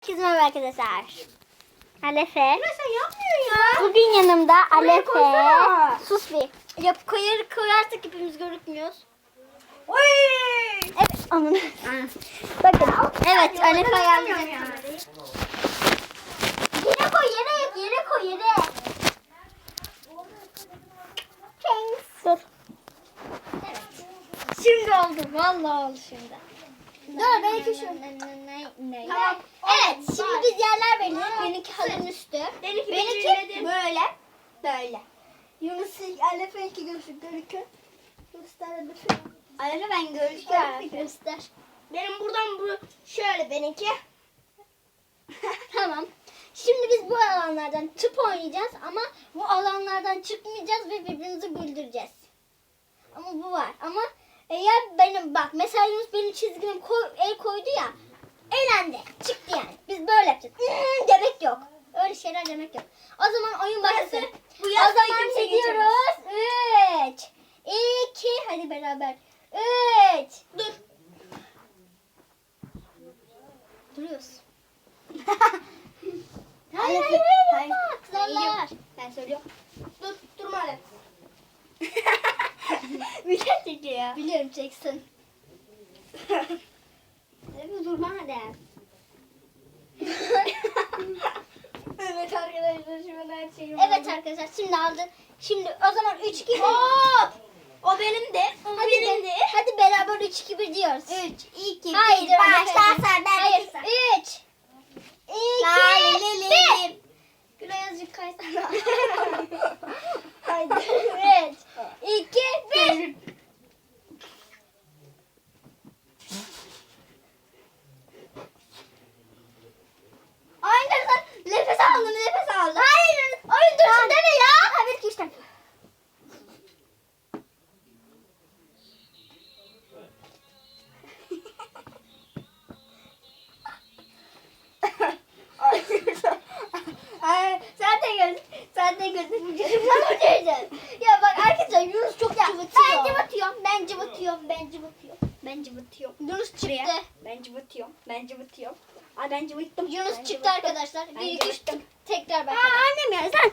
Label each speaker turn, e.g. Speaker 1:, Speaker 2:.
Speaker 1: Herkese merhaba arkadaşlar. Alefe.
Speaker 2: Sen yapmıyor ya.
Speaker 1: Bugün yanımda Alefe.
Speaker 2: koysana.
Speaker 1: Sus bir. Yap koyar koyarsak hepimiz görükmüyoruz.
Speaker 2: Oy.
Speaker 1: Evet. Onun. Bakın. Evet Alefe ayarlayacak.
Speaker 2: ya.
Speaker 1: Yere koy yere yere koy yere. Thanks. Dur. Evet. Şimdi oldu. Vallahi oldu şimdi. Dur benimki şu.
Speaker 2: Tamam.
Speaker 1: Evet biz yerler belirledik. Benimki halının üstü.
Speaker 2: Benimki
Speaker 1: Benimki böyle. Böyle. Yunus Alefe'ninki görüşü görükür. Göster Alefe. Alefe ben görüşüyorum. Göster.
Speaker 2: Benim buradan bu şöyle benimki.
Speaker 1: Tamam. Şimdi biz bu alanlardan tıp oynayacağız ama bu alanlardan çıkmayacağız ve birbirimizi güldüreceğiz. Ama bu var. Ama eğer benim bak mesela Yunus benim çizgimi koy, el koydu ya elendi. Çıktı yani. Böyle yapacağız. Hmm, demek yok. Öyle şeyler demek yok. O zaman oyun başlasın.
Speaker 2: bu
Speaker 1: o zaman gidiyoruz. 3 2 hadi beraber. 3
Speaker 2: Dur.
Speaker 1: Duruyoruz.
Speaker 2: Hayır,
Speaker 1: hayır,
Speaker 2: hayır.
Speaker 1: Atlarlar.
Speaker 2: Ben söylüyorum. Dur. Durma bir şey çekiyor.
Speaker 1: Biliyorum.
Speaker 2: Evet durma hadi. Evet arkadaşlar an her şeyim
Speaker 1: Evet arkadaşlar şimdi aldı. Şimdi o zaman 3 2 1.
Speaker 2: Hop. O benim de. O
Speaker 1: Hadi,
Speaker 2: benim
Speaker 1: be,
Speaker 2: de.
Speaker 1: hadi beraber 3 2 1 diyoruz.
Speaker 2: 3, 2,
Speaker 1: Hayır,
Speaker 2: 1. Başlarsa ben
Speaker 1: Hayır. 3 2 1.
Speaker 2: Gülay azıcık kaysana.
Speaker 1: Haydi. 3 2 1.
Speaker 2: Aynen sen nefes aldın nefes aldın.
Speaker 1: Hayır. Oyun dursun deme ya.
Speaker 2: Hadi 2 3 4. Ay, sen de gör. Sen de gör.
Speaker 1: Tamam diyeceğim. Ya bak arkadaşlar Yunus çok
Speaker 2: Ya, ben
Speaker 1: cıvıtıyorum. Ben cıvıtıyorum. Ben cıvıtıyorum.
Speaker 2: Ben cıvıtıyorum.
Speaker 1: Yunus çıktı.
Speaker 2: Buraya. Ben cıvıtıyorum. Ben cıvıtıyorum. Ay ben cıvıttım.
Speaker 1: Yunus
Speaker 2: Ben
Speaker 1: çıktı
Speaker 2: cıvıttım.
Speaker 1: arkadaşlar.
Speaker 2: Ben
Speaker 1: 1 2 3
Speaker 2: cıvıttım.
Speaker 1: tekrar
Speaker 2: Aa
Speaker 1: başlayalım.
Speaker 2: annem ya sen.